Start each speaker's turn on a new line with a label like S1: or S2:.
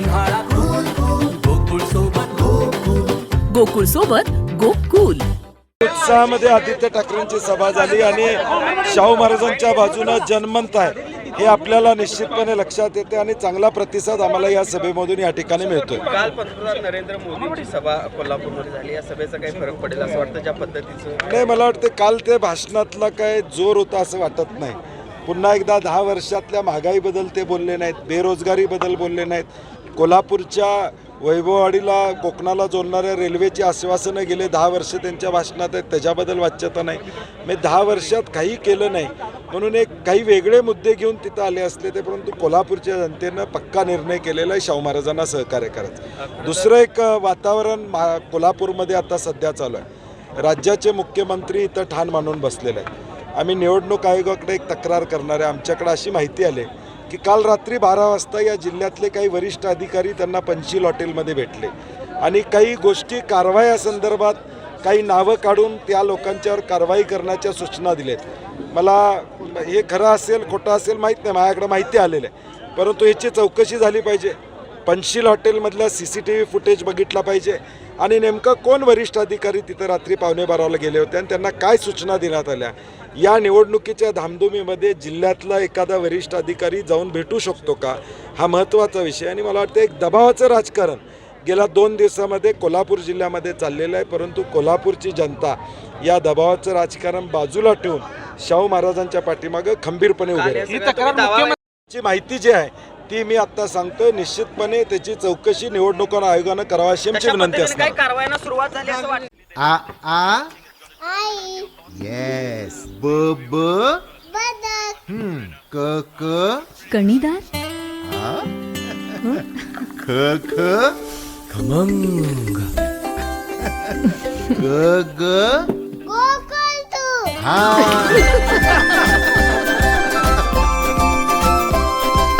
S1: उन्हाळा कूल गोकुळ सोबत गोकुळ गोकुळ सोबत गोकुल.
S2: उत्साहामध्ये आदित्य ठाकरेंची सभा झाली आणि शाहू महाराजांच्या बाजूने जन्मंत आहे. हे आपल्याला निश्चितपणे लक्षात येते आणि चांगला प्रतिसाद आम्हाला या सभेमधून या ठिकाणी मिळतोय.
S3: काल पंतप्रधान नरेंद्र मोदींची सभा कोल्हापूरमध्ये झाली. या सभेचा काही फरक पडेल असं वाटतं? ज्या पद्धतीचं
S2: नाही मला वाटतं काल ते भाषणातला काय जोर होता असं वाटत नाही. पुन्हा एकदा दहा वर्षातल्या महागाईबद्दल ते बोलले नाहीत बेरोजगारीबद्दल बोलले नाहीत. कोल्हापूरच्या वैभववाडीला कोकणाला जोडणाऱ्या रेल्वेची आश्वासनं गेले दहा वर्ष त्यांच्या भाषणात आहेत त्याच्याबद्दल वाच्यता नाही. मी दहा वर्षात काही केलं नाही. म्हणून एक काही वेगळे मुद्दे घेऊन तिथं आले असले ते परंतु कोल्हापूरच्या जनतेनं पक्का निर्णय केलेला आहे शाहू महाराजांना सहकार्य करायचं दुसरं एक वातावरण मा कोल्हापूरमध्ये आता सध्या चालू आहे. राज्याचे मुख्यमंत्री इथं ठाण मानून बसलेले आहेत. आम्ही निवडणूक आयोगाकडे एक तक्रार करणार आहे. आमच्याकडे अशी माहिती आली की काल रात्री बारा वाजता या जिल्ह्यातले काही वरिष्ठ अधिकारी त्यांना पंचील हॉटेलमध्ये भेटले. आणि काही गोष्टी कारवाया काही नावं काढून त्या लोकांच्यावर कारवाई करण्याच्या सूचना दिल्यात. मला हे खरं असेल खोटं असेल माहीत नाही माझ्याकडे माहिती आलेलं आहे. परंतु याची चौकशी झाली पाहिजे. Panchsheel हॉटेलमधला C C T V footage बघितला पाहिजे. आणि नेमकं कोण वरिष्ठ अधिकारी तिथं रात्री पावणे बाराला गेले होते आणि त्यांना काय सूचना देण्यात आल्या? या निवडणुकीच्या धामधुमीमध्ये जिल्ह्यातला एखादा वरिष्ठ अधिकारी जाऊन भेटू शकतो का? हा महत्त्वाचा विषय आणि मला वाटतं एक दबावाचं राजकारण गेल्या दोन दिवसामध्ये कोल्हापूर जिल्ह्यामध्ये चाललेलं आहे परंतु कोल्हापूरची जनता या दबावाचं राजकारण बाजूला ठेवून शाहू महाराजांच्या पाठीमागं खंबीरपणे उभे माहिती जी आहे ती मी आता सांगतोय निश्चितपणे त्याची चौकशी निवडणूक आयोगानं करावा अशी आमची विनंती
S3: पद्धतीने
S2: असणार.
S3: काही कारवायांना सुरुवात झाली असं वाटतं?
S4: आ आ?
S5: आई.
S4: येस ब ब?
S5: बदक.
S4: हम्म. क क?
S1: कणीदार?
S4: आ? ख ख? खमंग. ग ग? हा.